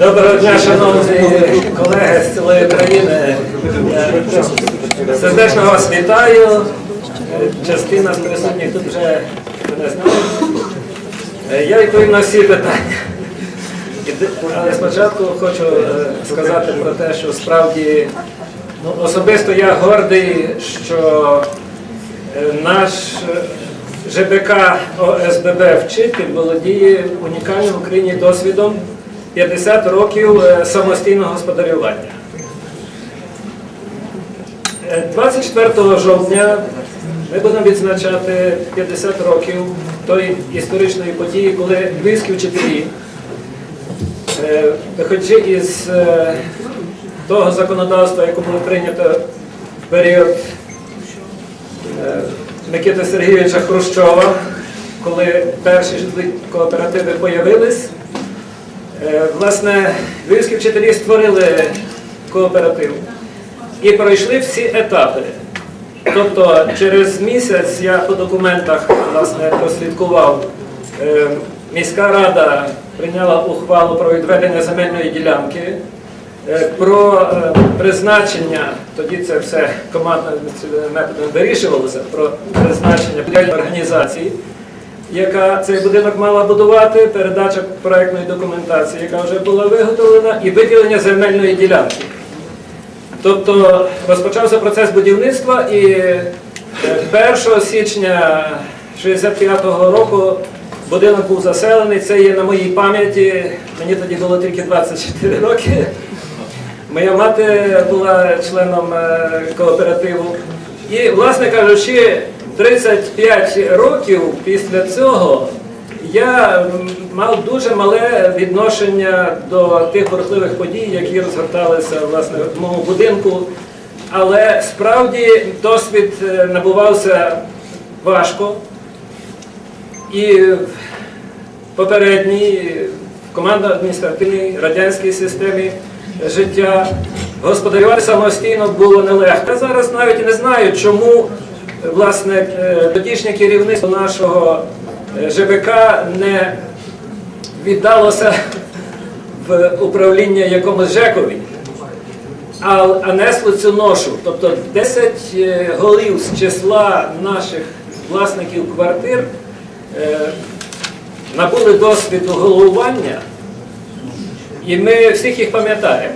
Доброго дня, шановні колеги з цілої країни. Сердечно вас вітаю. Частина з присутніх тут вже мене знає. Я відповім на всі питання. Але спочатку хочу е, сказати про те, що справді ну, особисто я гордий, що е, наш е, ЖБК ОСББ вчитель володіє унікальним в Україні досвідом 50 років е, самостійного господарювання. Е, 24 жовтня ми будемо відзначати 50 років тої історичної події, коли львівські вчителі, е, виходячи із е, того законодавства, яке було прийнято в період е, Микити Сергійовича Хрущова, коли перші житлові кооперативи появились, Е, Власне, львівські вчителі створили кооператив і пройшли всі етапи. Тобто через місяць я по документах власне, прослідкував. Е, Міська рада прийняла ухвалу про відведення земельної ділянки, е, про е, призначення, тоді це все командним методом вирішувалося, про призначення організації яка цей будинок мала будувати, передача проектної документації, яка вже була виготовлена, і виділення земельної ділянки. Тобто розпочався процес будівництва і е, 1 січня 65-го року будинок був заселений. Це є на моїй пам'яті. Мені тоді було тільки 24 роки. Моя мати була членом е, кооперативу. І, власне кажучи, 35 років після цього я мав дуже мале відношення до тих бурхливих подій, які розгорталися власне в моєму будинку. Але справді досвід е, набувався важко. І в попередній командно-адміністративній радянській системі життя господарювати самостійно було нелегко. Я зараз навіть не знаю, чому власне е, тодішнє керівництво нашого е, ЖБК не віддалося в управління якомусь ЖЕКові, а, несло цю ношу. Тобто 10 е, голів з числа наших власників квартир набули досвіду головування, і ми всіх їх пам'ятаємо.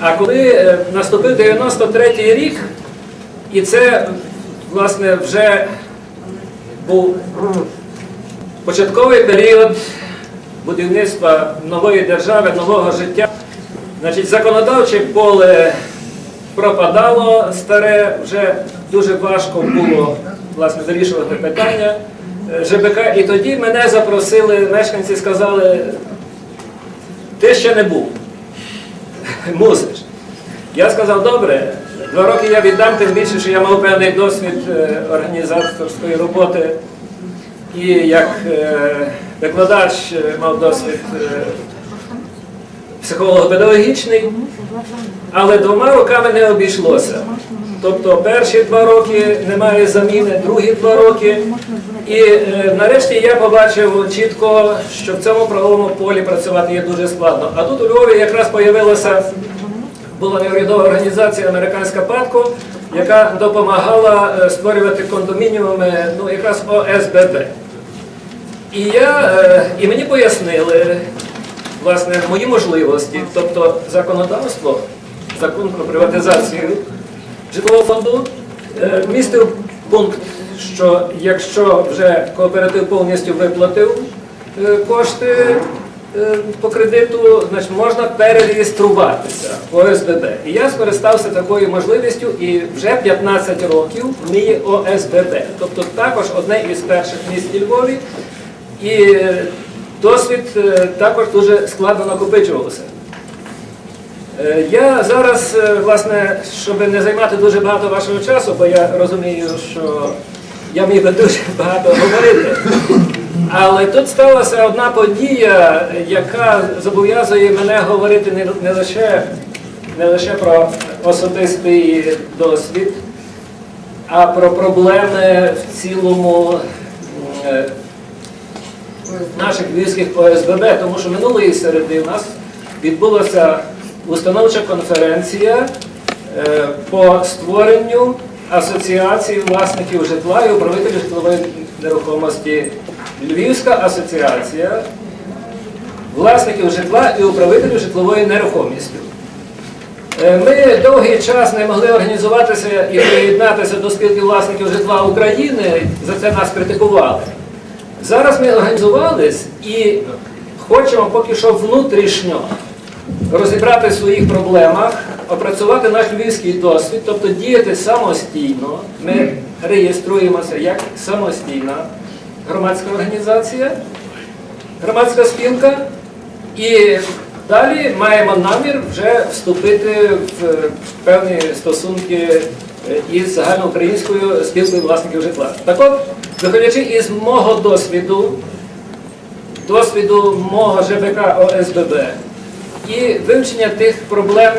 А коли наступив 93-й рік, і це, власне, вже був початковий період будівництва нової держави, нового життя, значить, законодавче поле пропадало старе, вже дуже важко було власне, вирішувати питання е, ЖБК. І тоді мене запросили, мешканці сказали, ти ще не був. Мусиш. Я сказав, добре, два роки я віддам, тим більше, що я мав певний досвід е, організаторської роботи і як е, викладач е, мав досвід психолого-педагогічний, але двома роками не обійшлося. Тобто перші два роки немає заміни, другі два роки. І е, нарешті я побачив чітко, що в цьому правовому полі працювати є дуже складно. А тут у Львові якраз появилася була неурядова організація Американська ПАТКО, яка допомагала е, створювати кондомініуми, ну якраз ОСББ. І я, е, і мені пояснили власне мої можливості, тобто законодавство, закон про приватизацію житлового фонду е, містив пункт, що якщо вже кооператив повністю виплатив кошти по кредиту, значить можна перереєструватися в ОСББ. І я скористався такою можливістю і вже 15 років ми є ОСББ. Тобто також одне із перших міст у Львові. І е, досвід е, також дуже складно накопичувався. Е, Я зараз, е, власне, щоб не займати дуже багато вашого часу, бо я розумію, що я міг би дуже багато говорити. Але тут сталася одна подія, яка зобов'язує мене говорити не, не, лише, не лише про особистий досвід, а про проблеми в цілому е, наших львівських ОСББ, тому що минулої середи у нас відбулася установча конференція е, по створенню асоціації власників житла і управителів житлової нерухомості. Львівська асоціація власників житла і управителів житлової нерухомості. Е, Ми довгий час не могли організуватися і приєднатися до спілки власників житла України, за це нас критикували. Зараз ми організувались і хочемо поки що внутрішньо розібрати в своїх проблемах, опрацювати наш львівський досвід, тобто діяти самостійно. Ми реєструємося як самостійна громадська організація, громадська спілка. І далі маємо намір вже вступити в певні стосунки е, із загальноукраїнською спілкою власників житла. Так от, виходячи із мого досвіду, досвіду мого ЖБК ОСББ і вивчення тих проблем,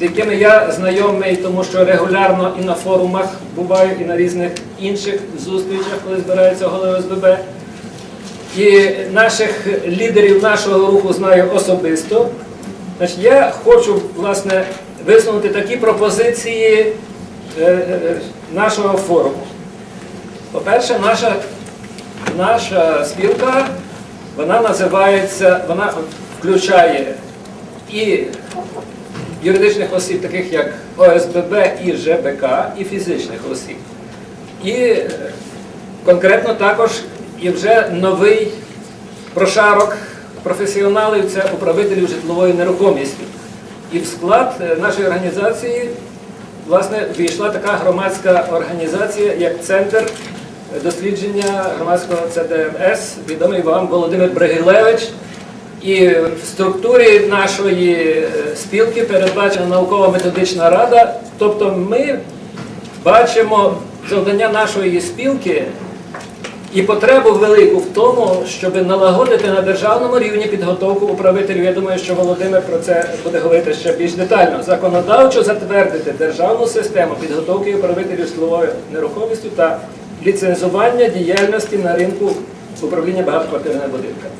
з якими я знайомий, тому що регулярно і на форумах буваю, і на різних інших зустрічах, коли збираються голови ОСББ. І наших лідерів нашого руху знаю особисто. Значить, я хочу власне висунути такі пропозиції е, е, нашого форуму. По-перше, наша, наша спілка, вона називається, вона включає і юридичних осіб, таких як ОСББ і ЖБК, і фізичних осіб. І е, конкретно також і вже новий прошарок професіоналів це управителів житлової нерухомості. І в склад е, нашої організації власне війшла така громадська організація, як Центр дослідження громадського ЦДМС, відомий вам Володимир Бригилевич. І в структурі нашої е, спілки передбачена наукова-методична рада. Тобто ми бачимо завдання нашої спілки і потребу велику в тому, щоб налагодити на державному рівні підготовку управителів. Я думаю, що Володимир про це буде говорити ще більш детально. Законодавчо затвердити державну систему підготовки управителів житловою нерухомістю та ліцензування діяльності на ринку управління багатоквартирними будинками.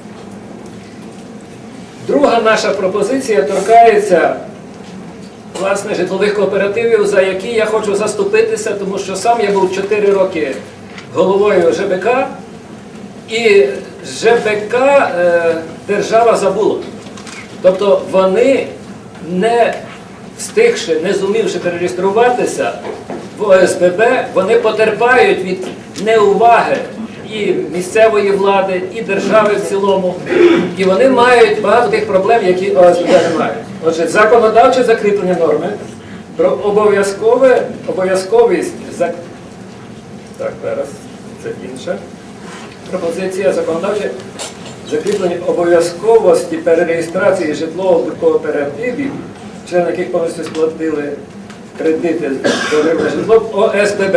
Друга наша пропозиція торкається власне житлових кооперативів, за які я хочу заступитися, тому що сам я був 4 роки головою ЖБК, і ЖБК е, держава забула. Тобто вони не встигши, не зумівши перереєструватися в ОСББ, вони потерпають від неуваги і місцевої влади, і держави в цілому. І вони мають багато тих проблем, які ОСББ не мають. Отже, законодавче закріплення норми про обов'язкове обов'язковість зак- так, зараз це інша пропозиція законодавча закріплення обов'язковості перереєстрації житлових кооперативів, члени яких повністю сплатили кредити на житло ОСББ.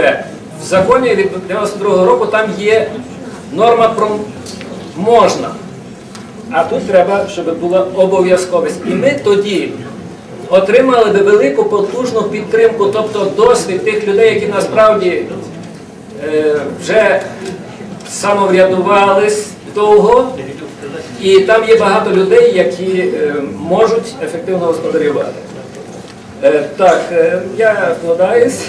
В законі від 92 року там є норма про можна. А тут треба, щоб була обов'язковість. І ми тоді отримали би велику потужну підтримку, тобто досвід тих людей, які насправді е, вже самоврядувались довго, і там є багато людей, які е, можуть ефективно господарювати. Е, Так, е, я вкладаюсь.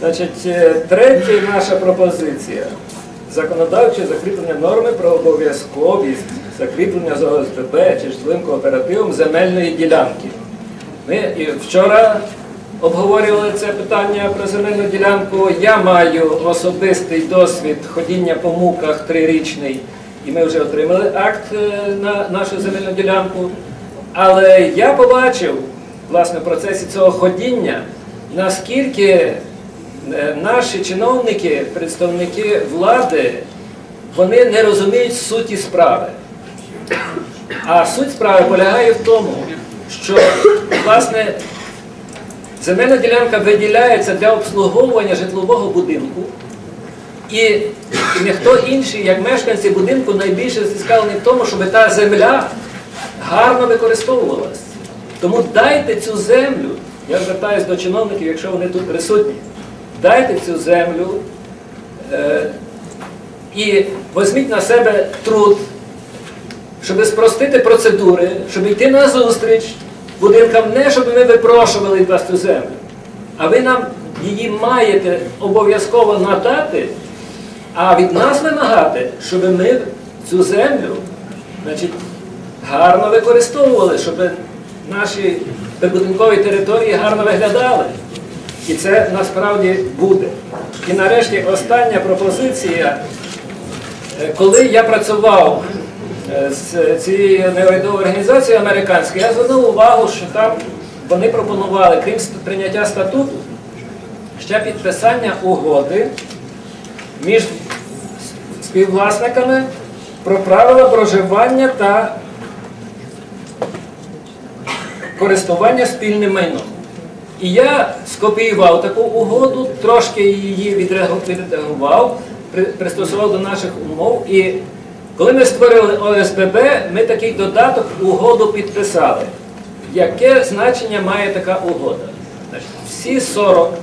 Значить, е, третя наша пропозиція. Законодавче закріплення норми про обов'язковість закріплення з ОСББ чи житловим кооперативом земельної ділянки. Ми і вчора обговорювали це питання про земельну ділянку. Я маю особистий досвід ходіння по муках трирічний, і ми вже отримали акт е, на нашу земельну ділянку. Але я побачив власне в процесі цього ходіння, наскільки наші чиновники, представники влади, вони не розуміють суті справи. А суть справи полягає в тому, що власне земельна ділянка виділяється для обслуговування житлового будинку, і ніхто інший, як мешканці будинку, найбільше зацікавлені в тому, щоб та земля гарно використовувалась. Тому дайте цю землю, я звертаюся до чиновників, якщо вони тут присутні, дайте цю землю е, і візьміть на себе труд щоб спростити процедури, щоб йти на зустріч будинкам, не щоб ми випрошували вас цю землю, а ви нам її маєте обов'язково надати, а від нас вимагати, щоб ми цю землю значить, гарно використовували, щоб наші прибудинкові території гарно виглядали. І це насправді буде. І нарешті остання пропозиція. Е, Коли я працював е, з цією неурядовою організацією американською, я звернув увагу, що там вони пропонували, крім прийняття статуту, ще підписання угоди між співвласниками про правила проживання та користування спільним майном. І я скопіював таку угоду, трошки її відреагу- відредагував, пристосував до наших умов. І коли ми створили ОСББ, ми такий додаток угоду підписали. Яке значення має така угода? Всі 40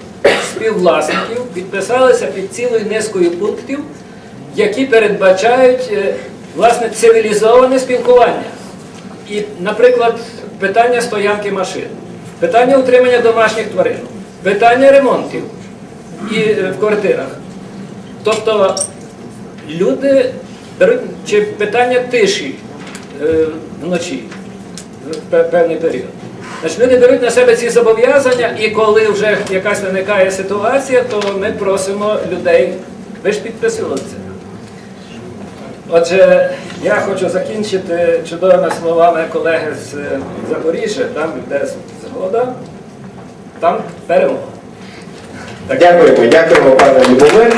співвласників підписалися під цілою низкою пунктів, які передбачають е, власне цивілізоване спілкування. І, наприклад, питання стоянки машин, питання утримання домашніх тварин, питання ремонтів і е, в квартирах. Тобто люди беруть чи питання тиші е, вночі в певний період. Значить, люди беруть на себе ці зобов'язання, і коли вже якась виникає ситуація, то ми просимо людей, ви ж підписували це. Отже, я хочу закінчити чудовими словами колеги з е, Запоріжжя, там, де згода, там перемога. Дякуємо, дякуємо, пане Любомир.